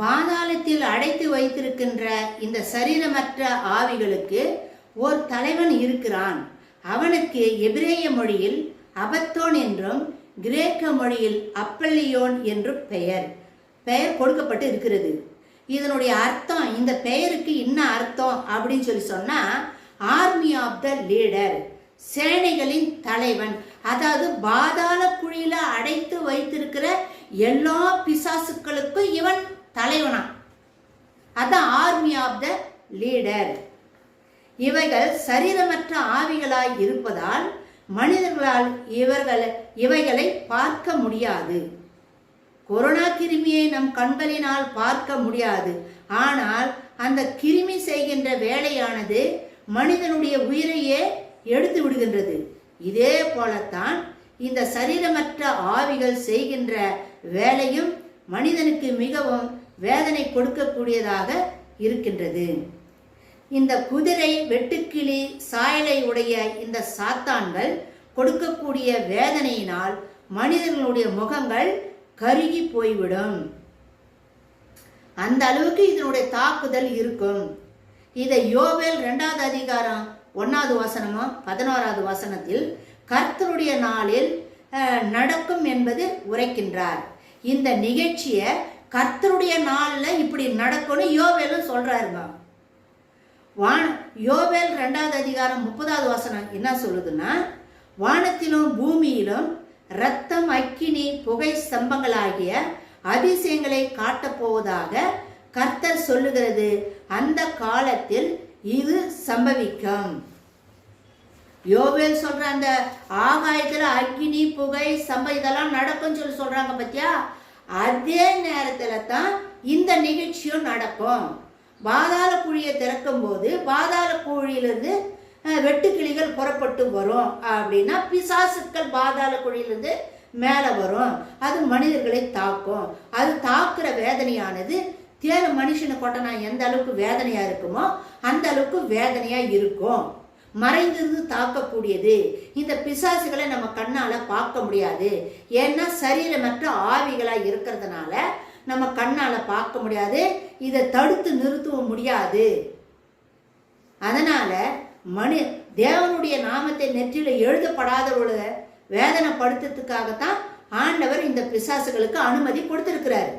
பாதாளத்தில் அடைத்து வைத்திருக்கின்ற இந்த சரீரமற்ற ஆவிகளுக்கு ஓர் தலைவன் இருக்கிறான். அவனுக்கு எபிரேய மொழியில் அபத்தோன் என்றும் கிரேக்க மொழியில் அப்பல்லியோன் என்றும் பெயர். பெயர் கொடுக்கப்பட்டு இருக்கிறது. இதனுடைய அர்த்தம் இந்த பெயருக்கு என்ன அர்த்தம் அப்படின்னு சொல்லி சொன்னா ஆர்மி ஆஃப் த லீடர் சேனைகளின் தலைவன். அதாவது பாதாள குழியில அடைத்து வைத்திருக்கிற எல்லா பிசாசுக்களுக்கும் இவன் தலைவனா? அதான் ஆர்மி ஆஃப் த லீடர் இவைகள் சரீரமற்ற ஆவிகளாய் இருப்பதால் மனிதர்களால் இவர்கள் இவைகளை பார்க்க முடியாது. கொரோனா கிருமியை நம் கண்களினால் பார்க்க முடியாது. ஆனால் அந்த கிருமி செய்கின்ற வேலையானது மனிதனுடைய உயிரையே எடுத்து விடுகின்றது. இதே போலத்தான் இந்த சரீரமற்ற ஆவிகள் செய்கின்ற வேலையும் மனிதனுக்கு மிகவும் வேதனை கொடுக்கக்கூடியதாக இருக்கின்றது. இந்த குதிரை வெட்டுக்கிளி சாயலை உடைய இந்த சாத்தான்கள் கொடுக்கக்கூடிய வேதனையினால் மனிதர்களுடைய முகங்கள் கருகி போய்விடும். அந்த அளவுக்கு இதனுடைய தாக்குதல் இருக்கும். இதை யோவேல் ரெண்டாவது அதிகாரம் ஒன்னாவது வசனமும் பதினோராவது வசனத்தில் கர்த்தருடைய நாளில் நடக்கும் என்பது உரைக்கின்றார். இந்த நிகழ்ச்சியை கர்த்தருடைய நாளில் இப்படி நடக்கும்னு யோவேலும் சொல்கிறாருங்க வான யோவேல் ரெண்டாவது அதிகாரம் முப்பதாவது வசனம் என்ன சொல்லுதுன்னா வானத்திலும் பூமியிலும் ரத்தம் அக்கினி புகை ஸ்தம்பங்களாகிய அதிசயங்களை காட்டப் போவதாக கர்த்தர் சொல்லுகிறது. அந்த காலத்தில் இது சம்பவிக்கும். யோவேல் சொல்ற அந்த ஆகாயத்தில் அக்னி புகை சம்ப இதெல்லாம் நடக்கும்னு சொல்லி சொல்றாங்க பத்தியா? அதே நேரத்தில் தான் இந்த நிகழ்ச்சியும் நடக்கும். பாதாள குழியை திறக்கும் போது பாதாள குழியிலிருந்து வெட்டுக்கிளிகள் புறப்பட்டு வரும். அப்படின்னா பிசாசுக்கள் பாதாள குழியிலிருந்து மேலே வரும். அது மனிதர்களை தாக்கும். அது தாக்குற வேதனையானது தேன மனுஷனை கொட்டனா எந்த அளவுக்கு வேதனையாக இருக்குமோ அந்த அளவுக்கு வேதனையாக இருக்கும். மறைந்திருந்து தாக்கக்கூடியது. இந்த பிசாசுகளை நம்ம கண்ணால் பார்க்க முடியாது. ஏன்னா சரீரமற்ற ஆவிகளாக இருக்கிறதுனால நம்ம கண்ணால் பார்க்க முடியாது. இதை தடுத்து நிறுத்தவும் முடியாது. அதனால் மனு தேவனுடைய நாமத்தை நெற்றியில் எழுதப்படாதவர்களை வேதனைப்படுத்துறதுக்காகத்தான் ஆண்டவர் இந்த பிசாசுகளுக்கு அனுமதி கொடுத்துருக்கிறார்.